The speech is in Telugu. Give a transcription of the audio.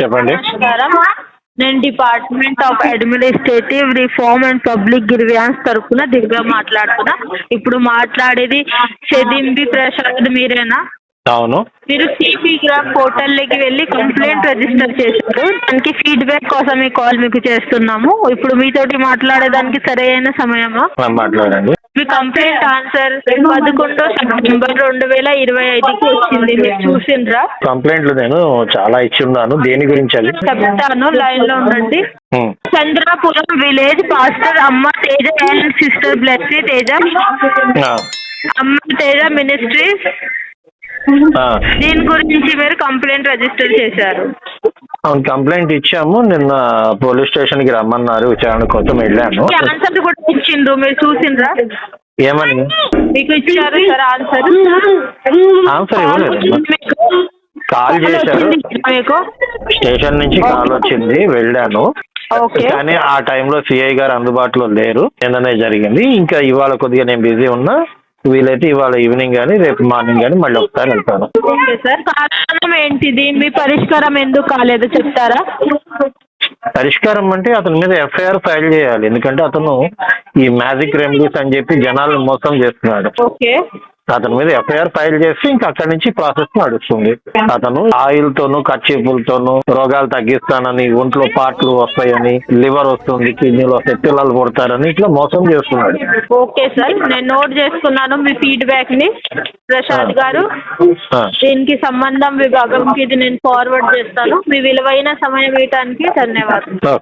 చెప్పండి. నేను department of administrative reform and public grievance తరఫున దివ్య మాట్లాడుతున్నా. ఇప్పుడు మాట్లాడేది చెదింబి ప్రసాద్ మీరేనా? అవును. మీరు సిపి గ్రామ్ పోర్టల్లోకి వెళ్ళి కంప్లైంట్ రిజిస్టర్ చేశారు. దానికి ఫీడ్బ్యాక్ కోసం ఈ కాల్ మీకు చేస్తున్నాము. ఇప్పుడు మీతోటి మాట్లాడేదానికి సరైన సమయమా? మాట్లాడండి. మీ కంప్లైంట్ ఆన్సర్ పదకొండో సెప్టెంబర్ రెండు వేల ఇరవై ఐదుకి వచ్చింది. మీరు చూసిండ్రా? కంప్లైంట్లు నేను చాలా ఇచ్చి ఉన్నాను. దేని గురించి అది? చెప్తాను లైన్లో ఉండండి. చంద్రాపురం విలేజ్ పాస్టర్ అమ్మ తేజ అండ్ సిస్టర్ బ్లెస్సీ తేజ. ఆ, అమ్మ తేజ మినిస్ట్రీస్ ఆ. దీని గురించి మీరు కంప్లైంట్ రిజిస్టర్ చేశారు. అవును కంప్లైంట్ ఇచ్చాము. నిన్న పోలీస్ స్టేషన్కి రమ్మన్నారు విచారణ కోసం వెళ్ళాను ఈ ఆన్సర్ కూడా ఇచ్చిండ్రు మీరు చూసిండ్రా? ఏమని? మీకు ఇచ్చారు సార్ ఆన్సర్ ఆన్సర్ ఇవ్వలేదు. కాల్ చేశారు. మీకు? స్టేషన్ నుంచి కాల్ వచ్చింది. వెళ్ళాను. ఓకే. కానీ ఆ టైంలో సిఐ గారు అందుబాటులో లేరు. నిన్ననే జరిగింది. ఇంకా ఇవాళ కొద్దిగా నేను బిజీ ఉన్నా. వీలైతే ఇవాళ ఈవినింగ్ కానీ రేపు మార్నింగ్ కానీ మళ్ళీ ఒకసారి వెళ్తాను. ఓకే సార్ కారణం ఏంటిది? మీ పరిష్కారం ఎందుకు కాలేదు చెప్తారా? పరిష్కారం అంటే అతని మీద ఎఫ్ఐఆర్ ఫైల్ చేయాలి. ఎందుకంటే అతను ఈ మ్యాజిక్ రెమెడీస్ అని చెప్పి జనాలను మోసం చేస్తున్నాడు. ఓకే. అతని మీద ఎఫ్ఐఆర్ ఫైల్ చేసి ఇంకా అక్కడి నుంచి ప్రాసెస్ నడుస్తుంది. అతను ఆయిల్ తోను కర్చీపులతోను రోగాలు తగ్గిస్తానని ఒంట్లో పార్ట్లు వస్తాయని లివర్ వస్తుంది కిడ్నీలు పిల్లలు పుడతారని ఇట్లా మోసం చేస్తున్నాడు. ఓకే సార్ నేను నోట్ చేసుకున్నాను మీ ఫీడ్బ్యాక్ని. ప్రసాద్ గారు దీనికి సంబంధం విభాగంకి ఇది నేను ఫార్వర్డ్ చేస్తాను. మీ విలువైన సమయం ఇవ్వటానికి ధన్యవాదాలు